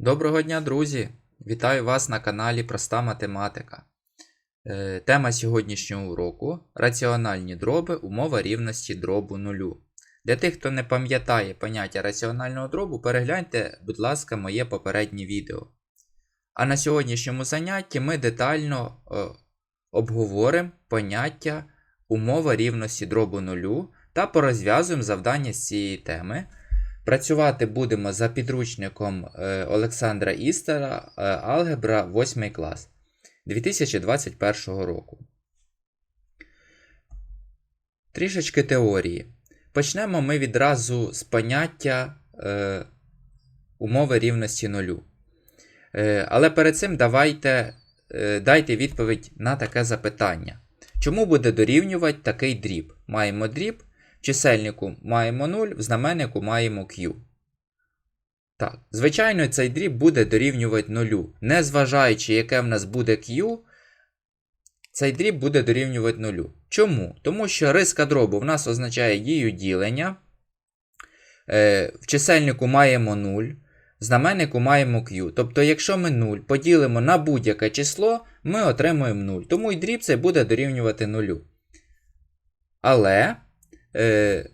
Доброго дня, друзі! Вітаю вас на каналі Проста Математика. Е, Тема сьогоднішнього уроку раціональні дроби, умова рівності дробу нулю. Для тих, хто не пам'ятає поняття раціонального дробу, перегляньте, будь ласка, моє попереднє відео. А на сьогоднішньому занятті ми детально е, обговоримо поняття умова рівності дробу нулю та порозв'язуємо завдання з цієї теми. Працювати будемо за підручником е, Олександра Істера е, Алгебра 8 клас 2021 року. Трішечки теорії. Почнемо ми відразу з поняття е, умови рівності нулю. Е, але перед цим давайте е, дайте відповідь на таке запитання. Чому буде дорівнювати такий дріб? Маємо дріб. Чисельнику маємо 0, в знаменнику маємо Q. Так, звичайно, цей дріб буде дорівнювати 0. Незважаючи, яке в нас буде Q, цей дріб буде дорівнювати 0. Чому? Тому що риска дробу в нас означає дію ділення. Е, в чисельнику маємо 0, в знаменнику маємо Q. Тобто, якщо ми 0 поділимо на будь-яке число, ми отримуємо 0. Тому і дріб цей буде дорівнювати 0. Але е,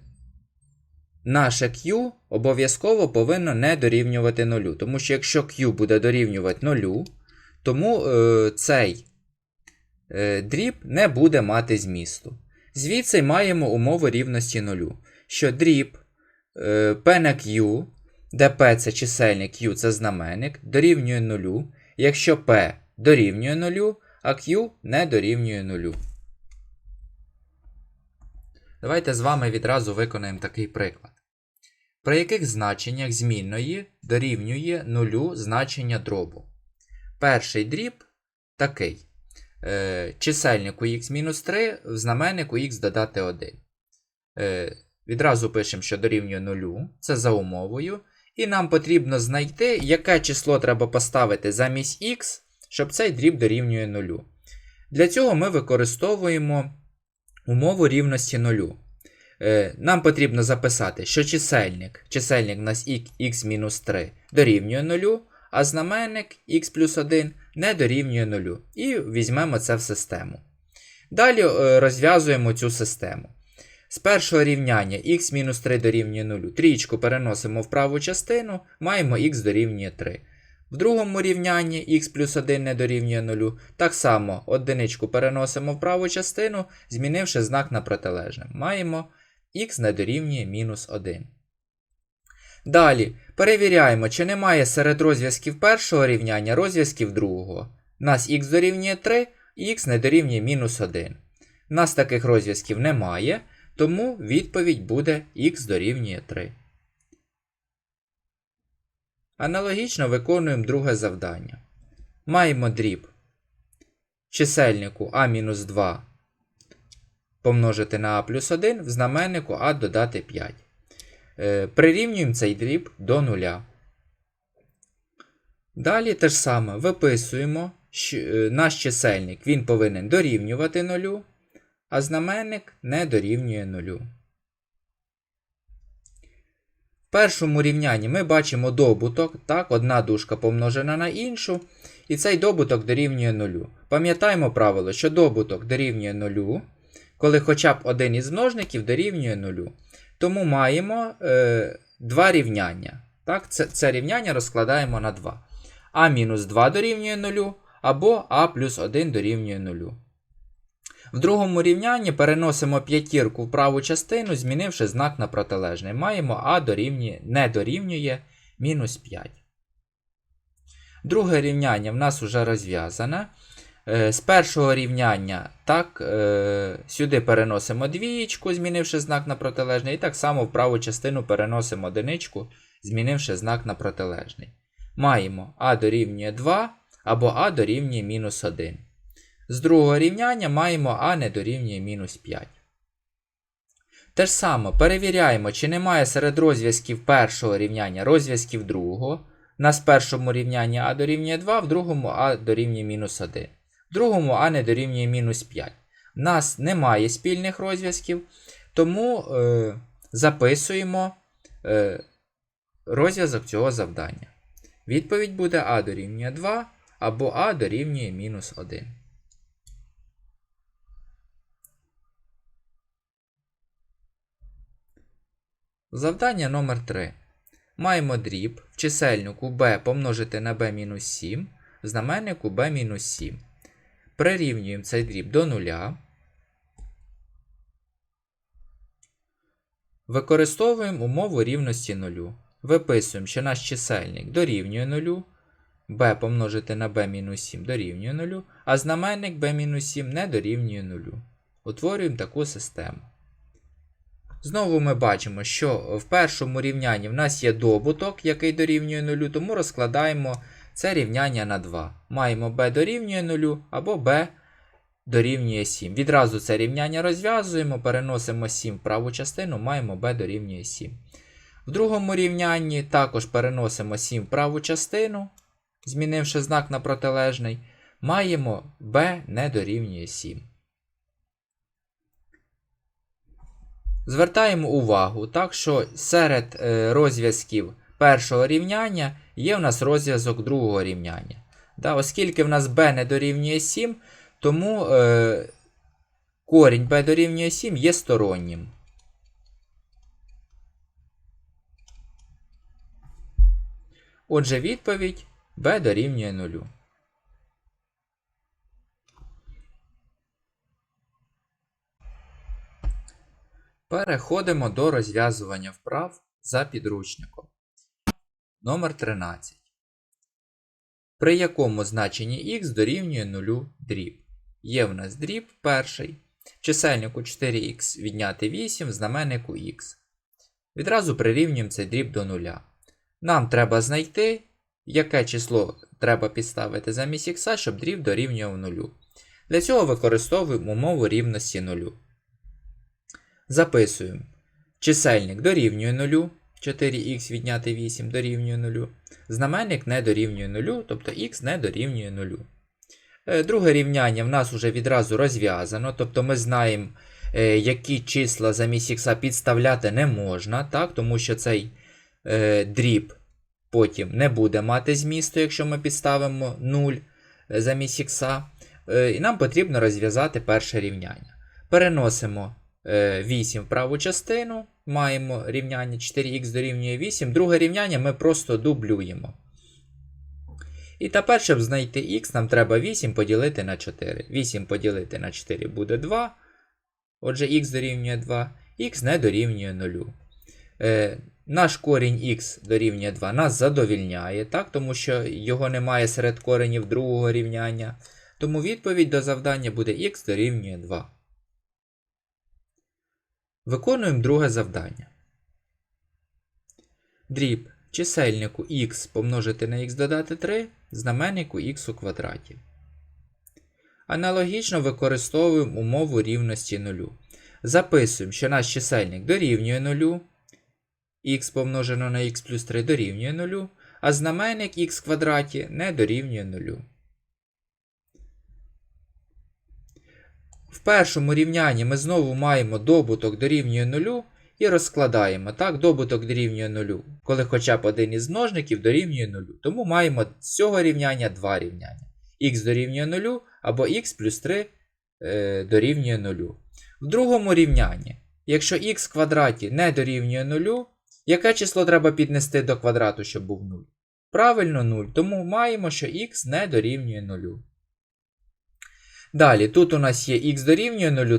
наше Q обов'язково повинно не дорівнювати 0. Тому що якщо Q буде дорівнювати 0, тому е, цей е, дріб не буде мати змісту. Звідси маємо умову рівності 0. Що дріб е, P на Q, де P це чисельник, Q це знаменник, дорівнює 0, якщо P дорівнює 0, а Q не дорівнює 0. Давайте з вами відразу виконаємо такий приклад. При яких значеннях змінної дорівнює нулю значення дробу? Перший дріб такий. Е, чисельнику х-3 в знаменнику х додати 1. Е, відразу пишемо, що дорівнює нулю. Це за умовою. І нам потрібно знайти, яке число треба поставити замість х, щоб цей дріб дорівнює нулю. Для цього ми використовуємо умову рівності нулю. Е, нам потрібно записати, що чисельник, чисельник у нас х-3 дорівнює 0, а знаменник х плюс 1 не дорівнює 0. І візьмемо це в систему. Далі е, розв'язуємо цю систему. З першого рівняння х-3 дорівнює 0, трієчку переносимо в праву частину, маємо х дорівнює 3. В другому рівнянні х плюс 1 не дорівнює 0. Так само одиничку переносимо в праву частину, змінивши знак на протилежне. Маємо х не дорівнює мінус 1. Далі перевіряємо, чи немає серед розв'язків першого рівняння розв'язків другого. Нас х дорівнює 3 і х не дорівнює мінус 1. Нас таких розв'язків немає, тому відповідь буде х дорівнює 3. Аналогічно виконуємо друге завдання. Маємо дріб чисельнику А-2 помножити на А плюс 1 в знаменнику А додати 5. Е, прирівнюємо цей дріб до 0. Далі те ж саме виписуємо е, наш чисельник він повинен дорівнювати 0, а знаменник не дорівнює 0 першому рівнянні ми бачимо добуток, так, одна дужка помножена на іншу, і цей добуток дорівнює нулю. Пам'ятаємо правило, що добуток дорівнює нулю, коли хоча б один із множників дорівнює нулю. Тому маємо е, два рівняння. Так, Це це рівняння розкладаємо на 2. А мінус 2 дорівнює 0, або А плюс 1 дорівнює 0. В другому рівнянні переносимо п'ятірку в праву частину, змінивши знак на протилежний. Маємо А дорівнює, не дорівнює мінус 5. Друге рівняння в нас вже розв'язане. Е, З першого рівняння так, е, сюди переносимо двієчку, змінивши знак на протилежний, і так само в праву частину переносимо одиничку, змінивши знак на протилежний. Маємо А дорівнює 2 або А дорівнює мінус 1. З другого рівняння маємо А не дорівнює мінус 5. Те ж саме перевіряємо, чи немає серед розв'язків першого рівняння розв'язків другого. У нас в першому рівнянні А дорівнює 2, в другому А дорівнює мінус 1. В другому А не дорівнює мінус 5. У нас немає спільних розв'язків, тому е, записуємо е, розв'язок цього завдання. Відповідь буде а дорівнює 2 або а дорівнює мінус 1. Завдання номер 3. Маємо дріб в чисельнику b помножити на b-7 в знаменнику b-7. Прирівнюємо цей дріб до нуля. Використовуємо умову рівності нулю. Виписуємо, що наш чисельник дорівнює нулю, b помножити на b-7 дорівнює нулю, а знаменник b-7 не дорівнює нулю. Утворюємо таку систему. Знову ми бачимо, що в першому рівнянні в нас є добуток, який дорівнює нулю, тому розкладаємо це рівняння на 2. Маємо b дорівнює нулю або b дорівнює 7. Відразу це рівняння розв'язуємо, переносимо 7 в праву частину, маємо b дорівнює 7. В другому рівнянні також переносимо 7 в праву частину, змінивши знак на протилежний, маємо b не дорівнює 7. Звертаємо увагу, так, що серед е, розв'язків першого рівняння є в нас розв'язок другого рівняння. Да, оскільки в нас b не дорівнює 7, тому е, корінь b дорівнює 7 є стороннім. Отже, відповідь b дорівнює 0. Переходимо до розв'язування вправ за підручником. Номер 13. При якому значенні х дорівнює 0 дріб. Є в нас дріб перший. В чисельнику 4х відняти 8 в знаменнику х. Відразу прирівнюємо цей дріб до 0. Нам треба знайти, яке число треба підставити замість х, щоб дріб дорівнював 0. Для цього використовуємо умову рівності 0. Записуємо. Чисельник дорівнює 0. 4х відняти 8 дорівнює 0. Знаменник не дорівнює 0, тобто х не дорівнює 0. Е, Друге рівняння в нас вже відразу розв'язано, тобто ми знаємо, е, які числа замість х підставляти не можна, так? тому що цей е, дріб потім не буде мати змісту, якщо ми підставимо 0 замість х. І нам потрібно розв'язати перше рівняння. Переносимо 8 в праву частину, маємо рівняння 4х дорівнює 8. Друге рівняння ми просто дублюємо. І тепер, щоб знайти х, нам треба 8 поділити на 4. 8 поділити на 4 буде 2. Отже, х дорівнює 2, х не дорівнює 0. Е, наш корінь х дорівнює 2 нас задовільняє, так? тому що його немає серед коренів другого рівняння. Тому відповідь до завдання буде х дорівнює 2. Виконуємо друге завдання. Дріб чисельнику х помножити на х додати 3, знаменнику х у квадраті. Аналогічно використовуємо умову рівності 0. Записуємо, що наш чисельник дорівнює 0, х помножено на х плюс 3 дорівнює 0, а знаменник х квадраті не дорівнює 0. В першому рівнянні ми знову маємо добуток дорівнює 0 і розкладаємо. Так, добуток дорівнює 0, коли хоча б один із множників дорівнює 0. Тому маємо з цього рівняння два рівняння. х дорівнює 0 або х плюс 3 е, дорівнює 0. В другому рівнянні, якщо х в квадраті не дорівнює 0, яке число треба піднести до квадрату, щоб був 0? Правильно 0. Тому маємо, що х не дорівнює 0. Далі, тут у нас є х дорівнює 0,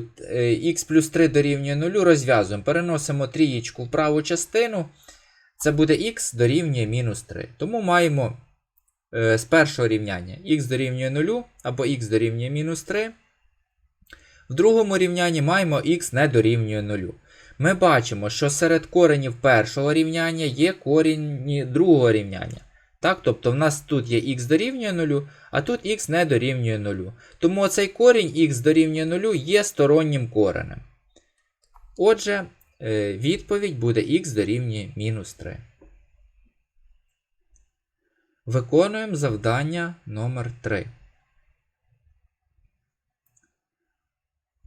х плюс 3 дорівнює 0, розв'язуємо. Переносимо трієчку в праву частину. Це буде х дорівнює мінус 3. Тому маємо е, з першого рівняння х дорівнює 0 або х дорівнює мінус 3. В другому рівнянні маємо х не дорівнює 0. Ми бачимо, що серед коренів першого рівняння є корені другого рівняння. Так, Тобто в нас тут є х дорівнює 0, а тут х не дорівнює 0. Тому оцей корінь х дорівнює 0 є стороннім коренем. Отже, е, відповідь буде х дорівнює мінус 3. Виконуємо завдання номер 3.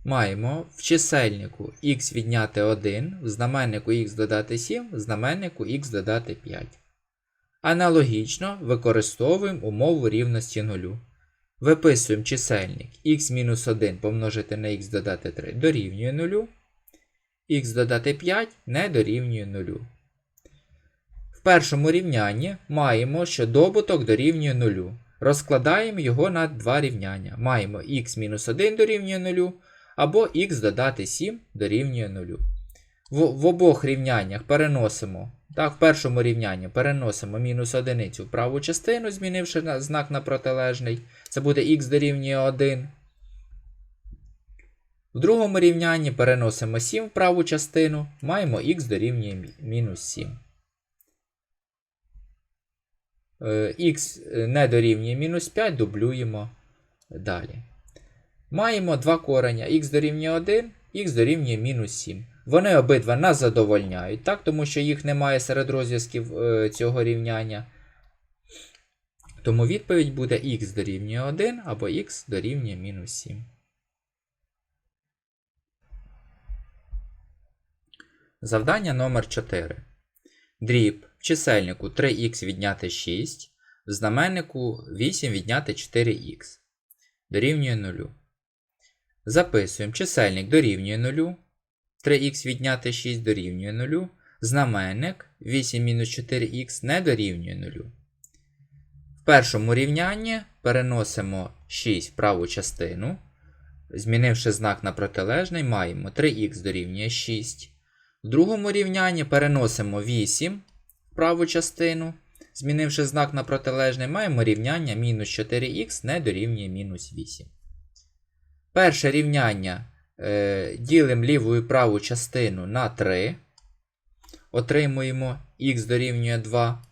Маємо в чисельнику х відняти 1, в знаменнику х додати 7, в знаменнику х додати 5. Аналогічно використовуємо умову рівності нулю. Виписуємо чисельник x-1 помножити на x додати 3 дорівнює 0, x додати 5 не дорівнює 0. В першому рівнянні маємо, що добуток дорівнює 0. Розкладаємо його на два рівняння. Маємо x-1 дорівнює 0, або x додати 7 дорівнює 0. В, в обох рівняннях переносимо, так, в першому рівнянні переносимо мінус одиницю в праву частину, змінивши знак на протилежний. Це буде x дорівнює 1. В другому рівнянні переносимо 7 в праву частину, маємо x дорівнює мінус 7. Х не дорівнює мінус 5, дублюємо далі. Маємо два кореня х дорівнює 1, х дорівнює мінус 7. Вони обидва нас задовольняють, так? тому що їх немає серед розв'язків е, цього рівняння. Тому відповідь буде х дорівнює 1 або х дорівнює мінус 7. Завдання номер 4. Дріб в чисельнику 3х відняти 6, в знаменнику 8 відняти 4х. Дорівнює 0. Записуємо чисельник дорівнює 0. 3х відняти 6 дорівнює 0. Знаменник 8-4х не дорівнює 0. В першому рівнянні переносимо 6 в праву частину. Змінивши знак на протилежний, маємо 3х дорівнює 6. В другому рівнянні переносимо 8 в праву частину. Змінивши знак на протилежний, маємо рівняння мінус 4х не дорівнює мінус 8. Перше рівняння ділимо ліву і праву частину на 3. Отримуємо х дорівнює 2.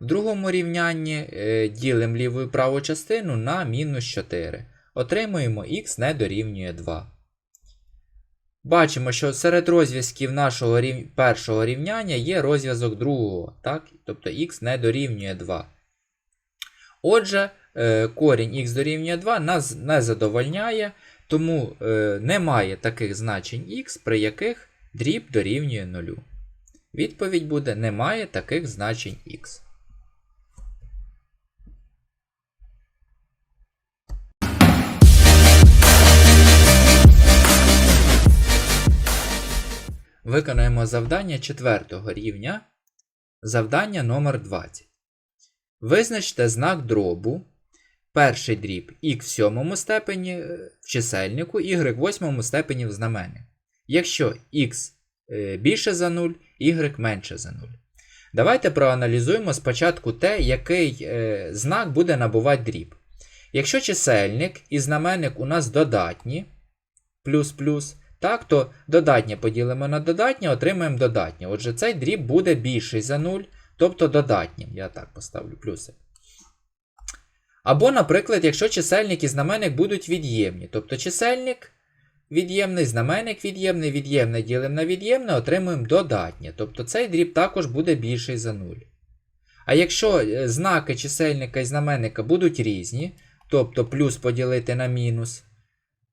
В другому рівнянні е, ділимо ліву і праву частину на мінус 4. Отримуємо х не дорівнює 2. Бачимо, що серед розв'язків нашого рів... першого рівняння є розв'язок другого, так? тобто х не дорівнює 2. Отже, е, корінь х дорівнює 2 нас не задовольняє, тому е, немає таких значень х, при яких дріб дорівнює 0. Відповідь буде: немає таких значень х. Виконаємо завдання четвертого рівня. Завдання номер 20. Визначте знак дробу. Перший дріб х в сьомому степені е, в чисельнику, y в восьмому степені в знаменнику. Якщо х е, більше за 0, y менше за 0. Давайте проаналізуємо спочатку те, який е, знак буде набувати дріб. Якщо чисельник і знаменник у нас додатні, плюс-плюс, так, то додатнє поділимо на додатнє, отримаємо додатнє. Отже, цей дріб буде більший за 0, тобто додатнім. Я так поставлю плюсик. Або, наприклад, якщо чисельник і знаменник будуть від'ємні. Тобто чисельник від'ємний, знаменник від'ємний, від'ємне ділимо на від'ємне, отримуємо додатнє. Тобто цей дріб також буде більший за 0. А якщо е, знаки чисельника і знаменника будуть різні, тобто плюс поділити на мінус,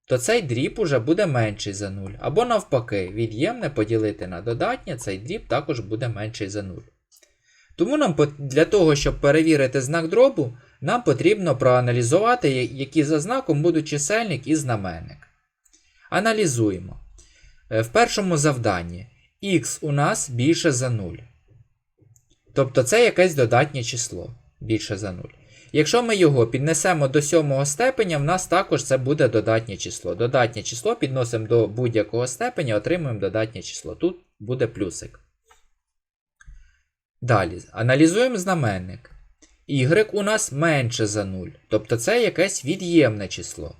то цей дріб уже буде менший за 0. Або навпаки, від'ємне поділити на додатнє, цей дріб також буде менший за 0. Тому нам для того, щоб перевірити знак дробу, нам потрібно проаналізувати, які за знаком будуть чисельник і знаменник. Аналізуємо. Е, В першому завданні х у нас більше за 0. Тобто це якесь додатнє число більше за 0. Якщо ми його піднесемо до сьомого степеня, в нас також це буде додатнє число. Додатнє число підносимо до будь-якого степеня, отримуємо додатнє число. Тут буде плюсик. Далі, аналізуємо знаменник. Y у нас менше за 0. Тобто це якесь від'ємне число.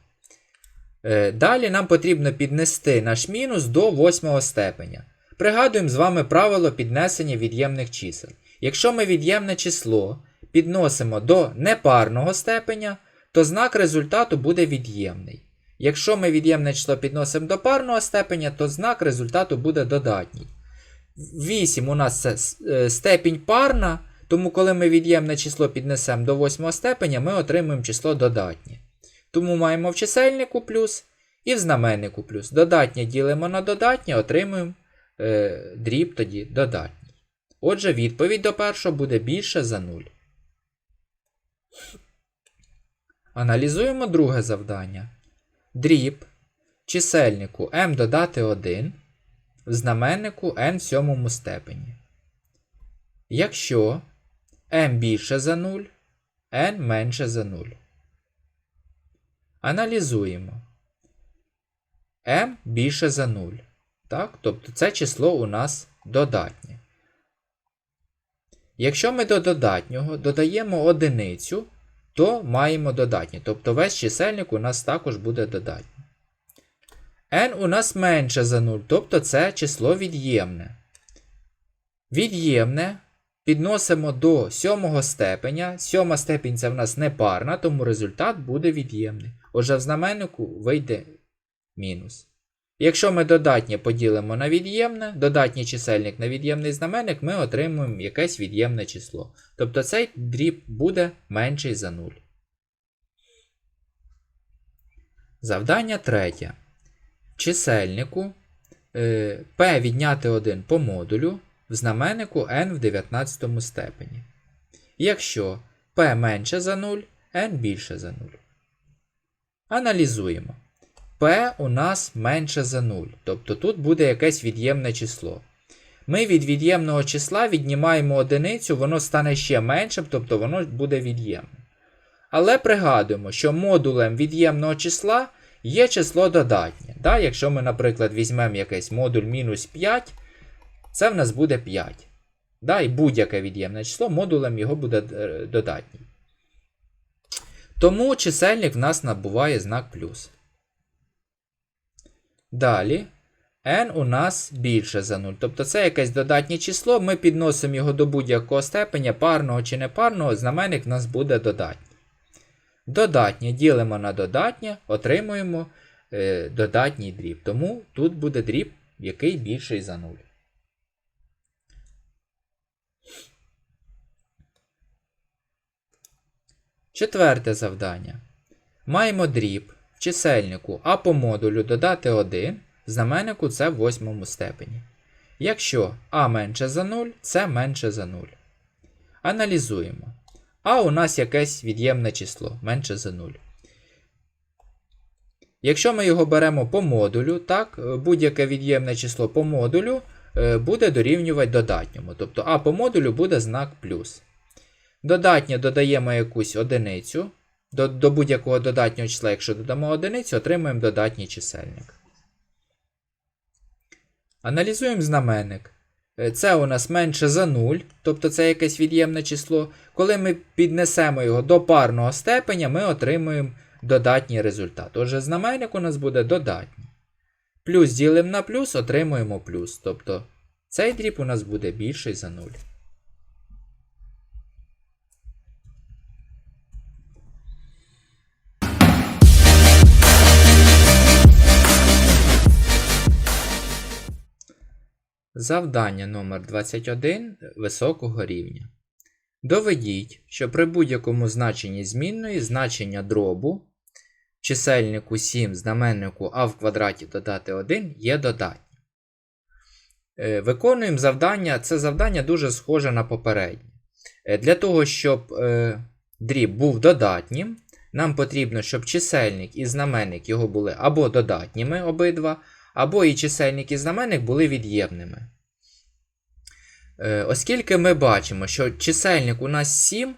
Е, Далі нам потрібно піднести наш мінус до восьмого степеня. Пригадуємо з вами правило піднесення від'ємних чисел. Якщо ми від'ємне число підносимо до непарного степеня, то знак результату буде від'ємний. Якщо ми від'ємне число підносимо до парного степеня, то знак результату буде додатній. 8 у нас це е, степінь парна, тому коли ми від'ємне число піднесемо до 8 степеня, ми отримуємо число додатнє. Тому маємо в чисельнику плюс і в знаменнику плюс. Додатнє ділимо на додатнє, отримуємо е, дріб тоді додатній. Отже, відповідь до першого буде більше за 0. Аналізуємо друге завдання. Дріб чисельнику m додати 1 в знаменнику n в сьомому степені. Якщо m більше за 0, n менше за 0. Аналізуємо. m більше за 0. Так? Тобто це число у нас додатнє. Якщо ми до додатнього додаємо одиницю, то маємо додатнє. Тобто весь чисельник у нас також буде додатній. n у нас менше за 0, тобто це число від'ємне. Від'ємне підносимо до сьомого степеня. Сьома степінь це в нас непарна, тому результат буде від'ємний. Отже, в знаменнику вийде мінус. Якщо ми додатнє поділимо на від'ємне, додатній чисельник на від'ємний знаменник, ми отримуємо якесь від'ємне число. Тобто цей дріб буде менший за 0. Завдання третє. Чисельнику е, p відняти 1 по модулю в знаменнику n в 19 степені. Якщо p менше за 0, n більше за 0. Аналізуємо. p у нас менше за 0. Тобто тут буде якесь від'ємне число. Ми від від'ємного числа віднімаємо одиницю, воно стане ще меншим, тобто воно буде від'ємним. Але пригадуємо, що модулем від'ємного числа є число додатнє. Да? Якщо ми, наприклад, візьмемо якийсь модуль мінус 5, це в нас буде 5. Да? І будь-яке від'ємне число, модулем його буде е, додатній. Тому чисельник в нас набуває знак плюс. Далі n у нас більше за 0. Тобто це якесь додатнє число, ми підносимо його до будь-якого степеня, парного чи непарного, знаменник в нас буде додатній. Додатнє ділимо на додатнє, отримуємо е, додатній дріб. Тому тут буде дріб, який більший за 0. Четверте завдання. Маємо дріб в чисельнику а по модулю додати 1, в знаменнику це в восьмому степені. Якщо а менше за 0, це менше за 0. Аналізуємо. А у нас якесь від'ємне число менше за 0. Якщо ми його беремо по модулю, так, будь-яке від'ємне число по модулю е, буде дорівнювати додатньому. Тобто А по модулю буде знак плюс. Додатнє додаємо якусь одиницю. До, до будь-якого додатнього числа, якщо додамо одиницю, отримаємо додатній чисельник. Аналізуємо знаменник. Е, Це у нас менше за 0, тобто це якесь від'ємне число. Коли ми піднесемо його до парного степеня, ми отримуємо додатній результат. Отже, знаменник у нас буде додатній. Плюс ділимо на плюс, отримуємо плюс. Тобто цей дріб у нас буде більший за 0. Завдання номер 21 високого рівня. Доведіть, що при будь-якому значенні змінної значення дробу чисельнику 7 знаменнику а в квадраті додати 1 є додатнім. Е, Виконуємо завдання. Це завдання дуже схоже на попереднє. Е, Для того, щоб е, дріб був додатнім, нам потрібно, щоб чисельник і знаменник його були або додатніми обидва, або і чисельник і знаменник були від'ємними. Е, Оскільки ми бачимо, що чисельник у нас 7,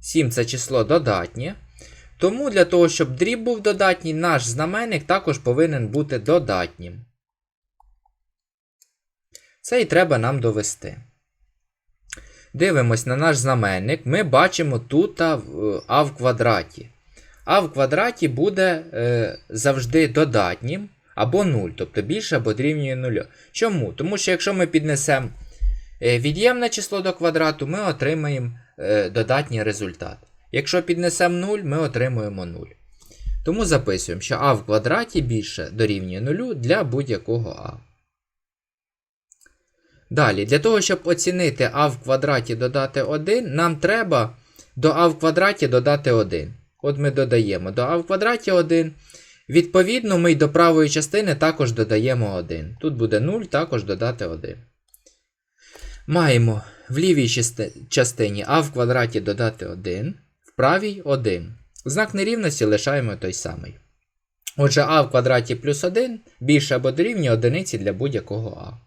7 це число додатнє, тому для того, щоб дріб був додатній, наш знаменник також повинен бути додатнім. Це і треба нам довести. Дивимось на наш знаменник. Ми бачимо тут а в, квадраті. А в квадраті буде е, завжди додатнім або 0, тобто більше або дорівнює 0. Чому? Тому що якщо ми піднесемо е, від'ємне число до квадрату, ми отримаємо е, додатній результат. Якщо піднесемо 0, ми отримуємо 0. Тому записуємо, що а в квадраті більше дорівнює 0 для будь-якого а. Далі, для того, щоб оцінити а в квадраті додати 1, нам треба до а в квадраті додати 1. От ми додаємо до а в квадраті 1. Відповідно, ми й до правої частини також додаємо 1. Тут буде 0, також додати 1. Маємо в лівій частині а в квадраті додати 1, в правій 1. Знак нерівності лишаємо той самий. Отже, а в квадраті плюс 1 більше або дорівнює одиниці для будь-якого а. Е,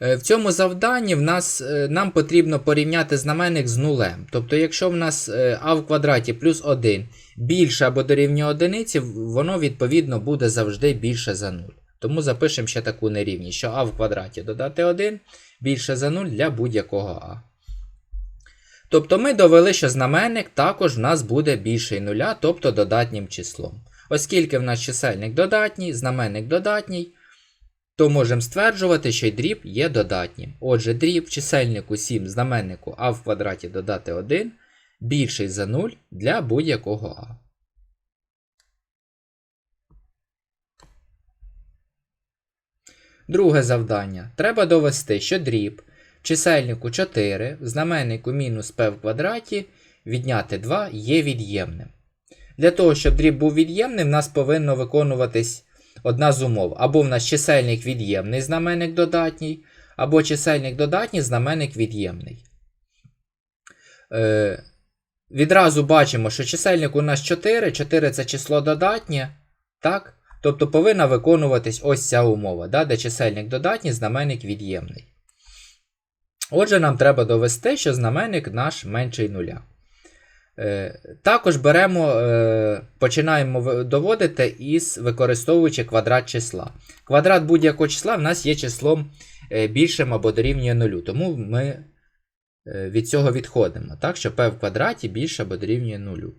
В цьому завданні в нас, е, нам потрібно порівняти знаменник з нулем. Тобто, якщо в нас е, а в квадраті плюс 1 більше або дорівнює одиниці, воно відповідно буде завжди більше за 0. Тому запишемо ще таку нерівність, що а в квадраті додати 1 більше за 0 для будь-якого а. Тобто ми довели, що знаменник також в нас буде більший нуля, тобто додатнім числом. Оскільки в нас чисельник додатній, знаменник додатній, то можемо стверджувати, що дріб є додатнім. Отже, дріб чисельнику 7 знаменнику а в квадраті додати 1 більший за 0 для будь-якого а. Друге завдання. Треба довести, що дріб чисельнику 4 в знаменнику мінус p в квадраті відняти 2 є від'ємним. Для того, щоб дріб був від'ємним, в нас повинно виконуватись одна з умов. Або в нас чисельник від'ємний знаменник додатній, або чисельник додатній знаменник від'ємний. Е, відразу бачимо, що чисельник у нас 4, 4 це число додатнє. Так? Тобто повинна виконуватись ось ця умова, да, де чисельник додатній, знаменник від'ємний. Отже, нам треба довести, що знаменник наш менший нуля. Е, також беремо, е, починаємо доводити із використовуючи квадрат числа. Квадрат будь-якого числа в нас є числом е, більшим або дорівнює нулю. Тому ми від цього відходимо. Так, що p в квадраті більше або дорівнює нулю.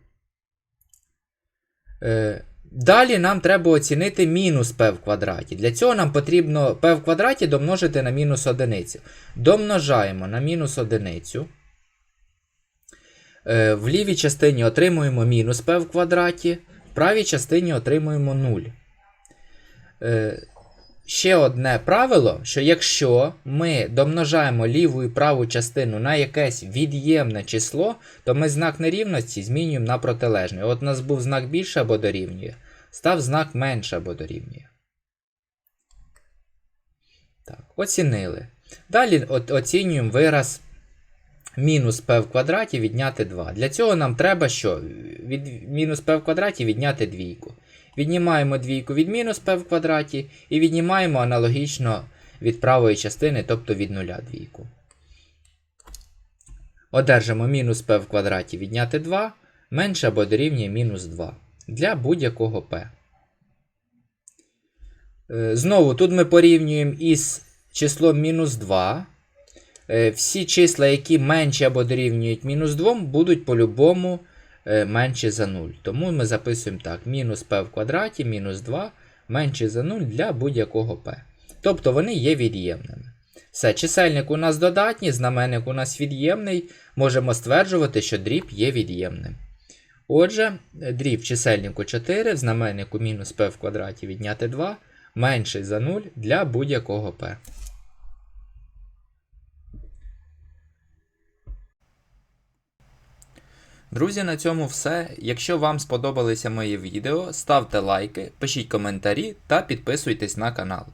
Е, Далі нам треба оцінити мінус p в квадраті. Для цього нам потрібно p в квадраті домножити на мінус одиницю. Домножаємо на мінус одиницю. Е, В лівій частині отримуємо мінус p в квадраті, в правій частині отримуємо 0. Е, Ще одне правило, що якщо ми домножаємо ліву і праву частину на якесь від'ємне число, то ми знак нерівності змінюємо на протилежний. От у нас був знак більше або дорівнює, став знак менше або дорівнює. Так, оцінили. Далі оцінюємо вираз мінус p в квадраті відняти 2. Для цього нам треба що? Від мінус p в квадраті відняти двійку. Віднімаємо двійку від мінус p в квадраті і віднімаємо аналогічно від правої частини, тобто від нуля двійку. Одержимо мінус p в квадраті відняти 2 менше або дорівнює мінус 2 для будь-якого p. Е, Знову тут ми порівнюємо із числом мінус 2. Е, Всі числа, які менші або дорівнюють мінус 2, будуть по-любому е, менші за 0. Тому ми записуємо так: мінус p в квадраті, мінус 2 менші за 0 для будь-якого p. Тобто вони є від'ємними. Все, чисельник у нас додатній, знаменник у нас від'ємний. Можемо стверджувати, що дріб є від'ємним. Отже, дріб чисельнику 4, в знаменнику мінус p в квадраті відняти 2 менший за 0 для будь-якого p. Друзі, на цьому все. Якщо вам сподобалися мої відео, ставте лайки, пишіть коментарі та підписуйтесь на канал.